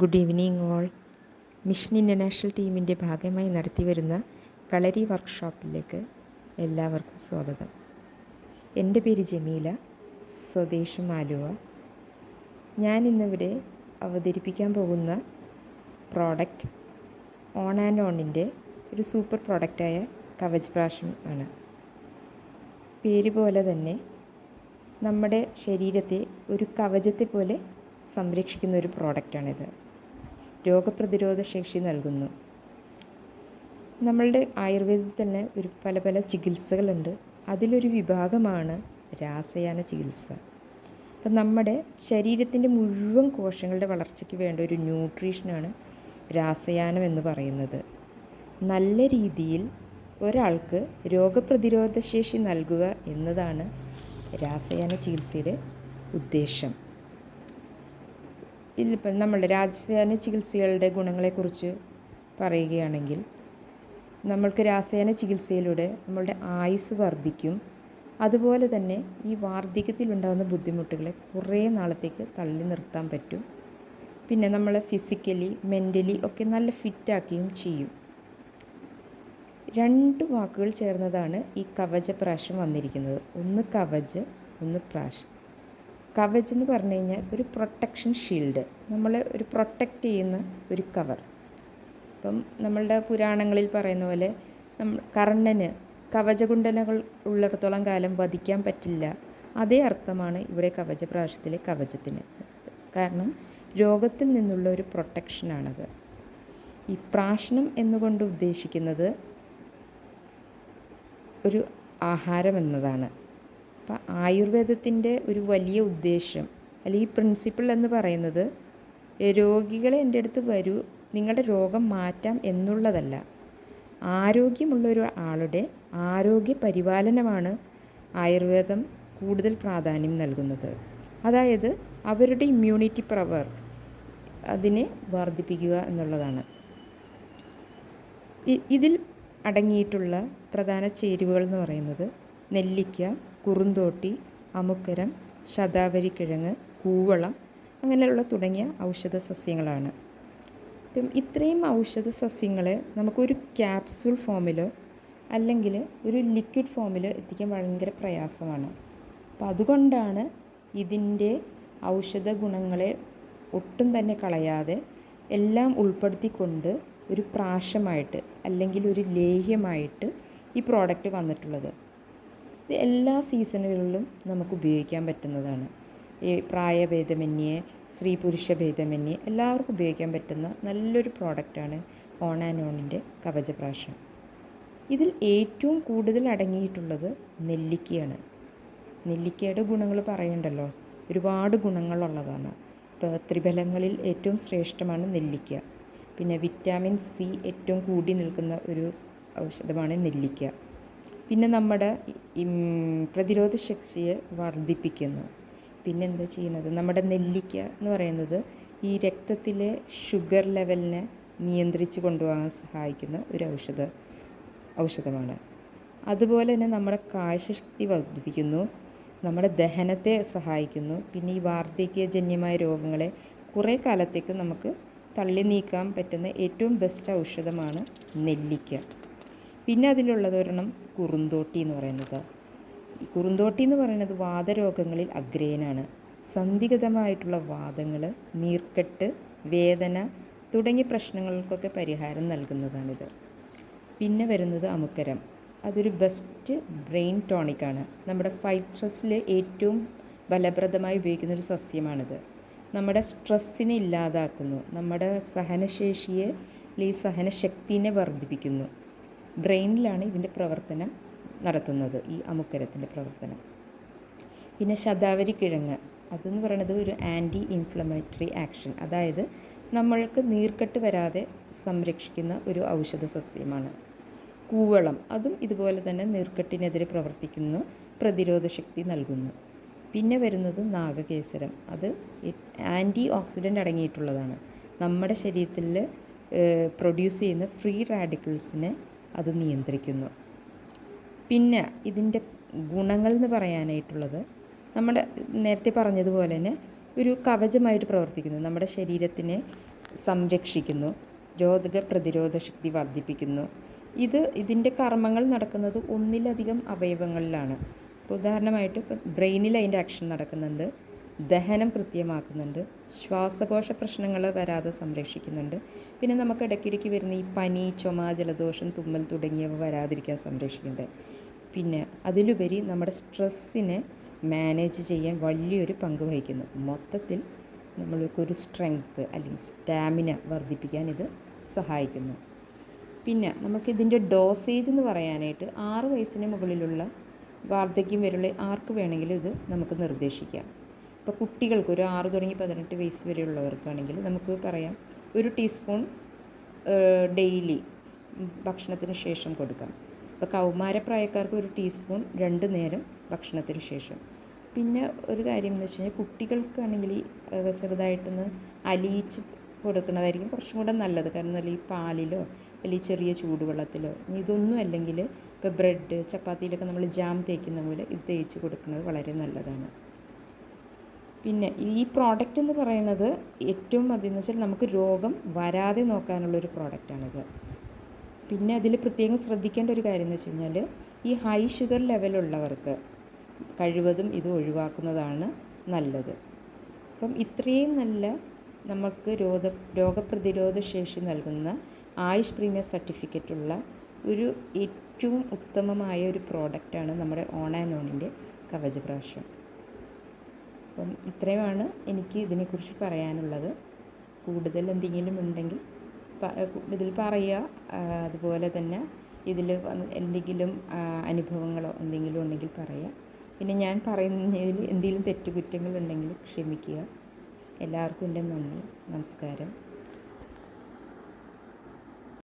Good evening all. Mission international ടീമിന്റെ ഭാഗമായി നടത്തിവരുന്ന കളരി വർക്ക്ഷോപ്പിലേക്ക് എല്ലാവർക്കും സ്വാഗതം. എന്റെ പേര് ജമീല സ്വദേശം ആലുവ. ഞാൻ ഇന്നിവിടെ അവതരിപ്പിക്കാൻ പോകുന്ന പ്രോഡക്റ്റ് ഓൺ ആൻഡ് ഓണിന്റെ ഒരു സൂപ്പർ പ്രോഡക്റ്റായ കവച് പ്രാഷം ആണ്. പേര് പോലെ തന്നെ നമ്മുടെ ശരീരത്തെ ഒരു കവചത്തെ പോലെ സംരക്ഷിക്കുന്ന ഒരു പ്രോഡക്റ്റാണിത്. രോഗപ്രതിരോധ ശേഷി നൽകുന്നു. നമ്മളുടെ ആയുർവേദത്തിൽ തന്നെ ഒരു പല പല ചികിത്സകളുണ്ട്. അതിലൊരു വിഭാഗമാണ് രാസയാന ചികിത്സ. അപ്പം നമ്മുടെ ശരീരത്തിന്റെ മുഴുവൻ കോശങ്ങളുടെ വളർച്ചയ്ക്ക് വേണ്ട ഒരു ന്യൂട്രീഷനാണ് രാസയാനം എന്ന് പറയുന്നത്. നല്ല രീതിയിൽ ഒരാൾക്ക് രോഗപ്രതിരോധ ശേഷി നൽകുക എന്നതാണ് രാസയാന ചികിത്സയുടെ ഉദ്ദേശം. ഇതിലിപ്പം നമ്മളുടെ രാസയാന ചികിത്സകളുടെ ഗുണങ്ങളെക്കുറിച്ച് പറയുകയാണെങ്കിൽ നമ്മൾക്ക് രാസയാന ചികിത്സയിലൂടെ നമ്മളുടെ ആയുസ് വർദ്ധിക്കും. അതുപോലെ തന്നെ ഈ വാർദ്ധക്യത്തിലുണ്ടാകുന്ന ബുദ്ധിമുട്ടുകളെ കുറേ നാളത്തേക്ക് തള്ളി നിർത്താൻ പറ്റും. പിന്നെ നമ്മളെ ഫിസിക്കലി മെന്റലി ഒക്കെ നല്ല ഫിറ്റാക്കുകയും ചെയ്യും. രണ്ട് വാക്കുകൾ ചേർന്നതാണ് ഈ കവച വന്നിരിക്കുന്നത്. ഒന്ന് കവച് ഒന്ന് പ്രാശ്. കവച് എന്ന് പറഞ്ഞു കഴിഞ്ഞാൽ ഒരു പ്രൊട്ടക്ഷൻ ഷീൽഡ് നമ്മളെ ഒരു പ്രൊട്ടക്റ്റ് ചെയ്യുന്ന ഒരു കവർ ഇപ്പം നമ്മളുടെ പുരാണങ്ങളിൽ പറയുന്ന പോലെ കർണന് കവചകുണ്ടനകൾ ഉള്ളിടത്തോളം കാലം വധിക്കാൻ പറ്റില്ല. അതേ അർത്ഥമാണ് ഇവിടെ കവചപ്രാശത്തിലെ കവചത്തിന്. കാരണം രോഗത്തിൽ നിന്നുള്ള ഒരു പ്രൊട്ടക്ഷനാണത് ഈ പ്രാശനം എന്നുകൊണ്ട് ഉദ്ദേശിക്കുന്നത് ഒരു ആഹാരം എന്നതാണ്. അപ്പം ആയുർവേദത്തിന്റെ ഒരു വലിയ ഉദ്ദേശം അല്ലെങ്കിൽ പ്രിൻസിപ്പിൾ എന്ന് പറയുന്നത് രോഗികളെ എന്റെ അടുത്ത് വരൂ നിങ്ങളുടെ രോഗം മാറ്റാം എന്നുള്ളതല്ല. ആരോഗ്യമുള്ള ഒരു ആളുടെ ആരോഗ്യ പരിപാലനമാണ് ആയുർവേദം കൂടുതൽ പ്രാധാന്യം നൽകുന്നത്. അതായത് അവരുടെ ഇമ്മ്യൂണിറ്റി പവർ അതിനെ വർദ്ധിപ്പിക്കുക എന്നുള്ളതാണ്. ഇതിൽ അടങ്ങിയിട്ടുള്ള പ്രധാന ചേരുവകൾ എന്ന് പറയുന്നത് നെല്ലിക്ക കുറുന്തോട്ടി അമുക്കരം ശതാവരിക്കിഴങ്ങ് കൂവളം അങ്ങനെയുള്ള തുടങ്ങിയ ഔഷധ സസ്യങ്ങളാണ്. ഇപ്പം ഇത്രയും ഔഷധ സസ്യങ്ങളെ നമുക്കൊരു ക്യാപ്സൂൾ ഫോമിലോ അല്ലെങ്കിൽ ഒരു ലിക്വിഡ് ഫോമിലോ എത്തിക്കാൻ ഭയങ്കര പ്രയാസമാണ്. അപ്പം അതുകൊണ്ടാണ് ഇതിന്റെ ഔഷധ ഗുണങ്ങളെ ഒട്ടും തന്നെ കളയാതെ എല്ലാം ഉൾപ്പെടുത്തിക്കൊണ്ട് ഒരു പ്രാശമായിട്ട് അല്ലെങ്കിൽ ഒരു ലേഹ്യമായിട്ട് ഈ പ്രോഡക്റ്റ് വന്നിട്ടുള്ളത്. ഇത് എല്ലാ സീസണുകളിലും നമുക്ക് ഉപയോഗിക്കാൻ പറ്റുന്നതാണ്. ഈ പ്രായഭേദമന്യേ സ്ത്രീ പുരുഷ ഭേദമന്യേ എല്ലാവർക്കും ഉപയോഗിക്കാൻ പറ്റുന്ന നല്ലൊരു പ്രോഡക്റ്റാണ് ഓൺ ആൻഡ് ഓണിന്റെ കവചപ്രാശം. ഇതിൽ ഏറ്റവും കൂടുതൽ അടങ്ങിയിട്ടുള്ളത് നെല്ലിക്കയാണ്. നെല്ലിക്കയുടെ ഗുണങ്ങൾ പറയണ്ടല്ലോ ഒരുപാട് ഗുണങ്ങളുള്ളതാണ്. ഇപ്പോൾ ത്രിഫലങ്ങളിൽ ഏറ്റവും ശ്രേഷ്ഠമാണ് നെല്ലിക്ക. പിന്നെ വിറ്റാമിൻ സി ഏറ്റവും കൂടി നിൽക്കുന്ന ഒരു ഔഷധമാണ് നെല്ലിക്ക. പിന്നെ നമ്മുടെ പ്രതിരോധ ശക്തിയെ വർദ്ധിപ്പിക്കുന്നു. പിന്നെന്താ ചെയ്യുന്നത്? നമ്മുടെ നെല്ലിക്ക എന്ന് പറയുന്നത് ഈ രക്തത്തിലെ ഷുഗർ ലെവലിനെ നിയന്ത്രിച്ച് കൊണ്ടുപോകാൻ സഹായിക്കുന്ന ഒരു ഔഷധ ഔഷധമാണ്. അതുപോലെ തന്നെ നമ്മുടെ കാഴ്ചശക്തി വർദ്ധിപ്പിക്കുന്നു നമ്മുടെ ദഹനത്തെ സഹായിക്കുന്നു പിന്നെ ഈ വാർദ്ധക്യജന്യമായ രോഗങ്ങളെ കുറേ കാലത്തേക്ക് നമുക്ക് തള്ളി നീക്കാൻ പറ്റുന്ന ഏറ്റവും ബെസ്റ്റ് ഔഷധമാണ് നെല്ലിക്ക. പിന്നെ അതിലുള്ളത് ഒരെണ്ണം കുറുന്തോട്ടി എന്ന് പറയുന്നത്. കുറുന്തോട്ടി എന്ന് പറയുന്നത് വാദരോഗങ്ങളിൽ അഗ്രേനാണ് സന്ധിഗതമായിട്ടുള്ള വാദങ്ങൾ നീർക്കെട്ട് വേദന തുടങ്ങിയ പ്രശ്നങ്ങൾക്കൊക്കെ പരിഹാരം നൽകുന്നതാണിത്. പിന്നെ വരുന്നത് അമുക്കരം. അതൊരു ബെസ്റ്റ് ബ്രെയിൻ ടോണിക്കാണ്. നമ്മുടെ ഫൈബ്രസിൽ ഏറ്റവും ഫലപ്രദമായി ഉപയോഗിക്കുന്ന ഒരു സസ്യമാണിത്. നമ്മുടെ സ്ട്രെസ്സിനെ ഇല്ലാതാക്കുന്നു. നമ്മുടെ സഹനശേഷിയെ അല്ലെങ്കിൽ സഹനശക്തിനെ വർദ്ധിപ്പിക്കുന്നു. ബ്രെയിനിലാണ് ഇതിന്റെ പ്രവർത്തനം നടത്തുന്നത് ഈ അമുക്കരത്തിന്റെ പ്രവർത്തനം. പിന്നെ ശതാവരി കിഴങ്ങ്. അതെന്ന് പറയുന്നത് ഒരു ആന്റി ഇൻഫ്ലമേറ്ററി ആക്ഷൻ അതായത് നമ്മൾക്ക് നീർക്കെട്ട് വരാതെ സംരക്ഷിക്കുന്ന ഒരു ഔഷധ സസ്യമാണ്. കൂവളം. അതും ഇതുപോലെ തന്നെ നീർക്കെട്ടിനെതിരെ പ്രവർത്തിക്കുന്നു പ്രതിരോധ ശക്തി നൽകുന്നു. പിന്നെ വരുന്നത് നാഗകേസരം. അത് ആന്റി ഓക്സിഡന്റ് അടങ്ങിയിട്ടുള്ളതാണ്. നമ്മുടെ ശരീരത്തിൽ പ്രൊഡ്യൂസ് ചെയ്യുന്ന ഫ്രീ റാഡിക്കിൾസിനെ അത് നിയന്ത്രിക്കുന്നു. പിന്നെ ഇതിന്റെ ഗുണങ്ങൾ എന്ന് പറയാനായിട്ടുള്ളത് നമ്മുടെ നേരത്തെ പറഞ്ഞതുപോലെ തന്നെ ഒരു കവചമായിട്ട് പ്രവർത്തിക്കുന്നു. നമ്മുടെ ശരീരത്തിനെ സംരക്ഷിക്കുന്നു. രോഗ പ്രതിരോധ ശക്തി വർദ്ധിപ്പിക്കുന്നു. ഇത് ഇതിന്റെ കർമ്മങ്ങൾ നടക്കുന്നത് ഒന്നിലധികം അവയവങ്ങളിലാണ്. ഉദാഹരണമായിട്ട് ബ്രെയിനിൽ അതിന്റെ ആക്ഷൻ നടക്കുന്നുണ്ട്. ദഹനം കൃത്യമാക്കുന്നുണ്ട്. ശ്വാസകോശ പ്രശ്നങ്ങൾ വരാതെ സംരക്ഷിക്കുന്നുണ്ട്. പിന്നെ നമുക്ക് ഇടയ്ക്കിടയ്ക്ക് വരുന്ന ഈ പനി ചുമ ജലദോഷം തുമ്മൽ തുടങ്ങിയവ വരാതിരിക്കാൻ സംരക്ഷിക്കുന്നുണ്ട്. പിന്നെ അതിലുപരി നമ്മുടെ സ്ട്രെസ്സിനെ മാനേജ് ചെയ്യാൻ വലിയൊരു പങ്ക് വഹിക്കുന്നു. മൊത്തത്തിൽ നമ്മൾക്കൊരു സ്ട്രെങ്ത്ത് അല്ലെങ്കിൽ സ്റ്റാമിന വർദ്ധിപ്പിക്കാൻ ഇത് സഹായിക്കുന്നു. പിന്നെ നമുക്ക് ഇതിന്റെ ഡോസേജ് എന്ന് പറയാനായിട്ട് ആറ് വയസ്സിന് മുകളിലുള്ള വാർദ്ധക്യം വരെയുള്ള ആർക്ക് വേണമെങ്കിലും ഇത് നമുക്ക് നിർദ്ദേശിക്കാം. ഇപ്പോൾ കുട്ടികൾക്ക് ഒരു ആറ് തുടങ്ങി പതിനെട്ട് വയസ്സ് വരെയുള്ളവർക്കാണെങ്കിൽ നമുക്ക് പറയാം ഒരു ടീസ്പൂൺ ഡെയിലി ഭക്ഷണത്തിന് ശേഷം കൊടുക്കാം. ഇപ്പോൾ കൗമാരപ്രായക്കാർക്ക് ഒരു ടീസ്പൂൺ രണ്ട് നേരം ഭക്ഷണത്തിന് ശേഷം. പിന്നെ ഒരു കാര്യം എന്ന് വെച്ച് കഴിഞ്ഞാൽ കുട്ടികൾക്കാണെങ്കിൽ ചെറുതായിട്ടൊന്ന് അലിയിച്ച് കൊടുക്കുന്നതായിരിക്കും കുറച്ചും കൂടെ നല്ലത്. കാരണം നല്ല ഈ പാലിലോ അല്ലെങ്കിൽ ചെറിയ ചൂടുവെള്ളത്തിലോ ഇതൊന്നും അല്ലെങ്കിൽ ഇപ്പോൾ ബ്രെഡ് ചപ്പാത്തിയിലൊക്കെ നമ്മൾ ജാം തേക്കുന്ന പോലെ ഇത് തേച്ച് കൊടുക്കുന്നത് വളരെ നല്ലതാണ്. പിന്നെ ഈ പ്രോഡക്റ്റ് എന്ന് പറയുന്നത് ഏറ്റവും അതെന്ന് വെച്ചാൽ നമുക്ക് രോഗം വരാതെ നോക്കാനുള്ളൊരു പ്രോഡക്റ്റാണിത് പിന്നെ അതിൽ പ്രത്യേകം ശ്രദ്ധിക്കേണ്ട ഒരു കാര്യം എന്ന് വെച്ച് കഴിഞ്ഞാൽ ഈ ഹൈ ഷുഗർ ലെവലുള്ളവർക്ക് കഴിവതും ഇത് ഒഴിവാക്കുന്നതാണ് നല്ലത്. അപ്പം ഇത്രയും നല്ല നമുക്ക് രോഗ രോഗപ്രതിരോധ ശേഷി നൽകുന്ന ആയുഷ് പ്രീമിയം സർട്ടിഫിക്കറ്റുള്ള ഒരു ഏറ്റവും ഉത്തമമായ ഒരു പ്രോഡക്റ്റാണ് നമ്മുടെ ഓൺ ആൻഡ് ഓണിന്റെ കവചപ്രാശം അപ്പം ഇത്രയുമാണ് എനിക്ക് ഇതിനെക്കുറിച്ച് പറയാനുള്ളത്. കൂടുതൽ എന്തെങ്കിലും ഉണ്ടെങ്കിൽ ഇതിൽ പറയുക. അതുപോലെ തന്നെ ഇതിൽ എന്തെങ്കിലും അനുഭവങ്ങളോ എന്തെങ്കിലും ഉണ്ടെങ്കിൽ പറയുക. പിന്നെ ഞാൻ പറയുന്നതിൽ എന്തെങ്കിലും തെറ്റുകുറ്റങ്ങളുണ്ടെങ്കിൽ ക്ഷമിക്കുക. എല്ലാവർക്കും എന്റെ നന്ദി. നമസ്കാരം.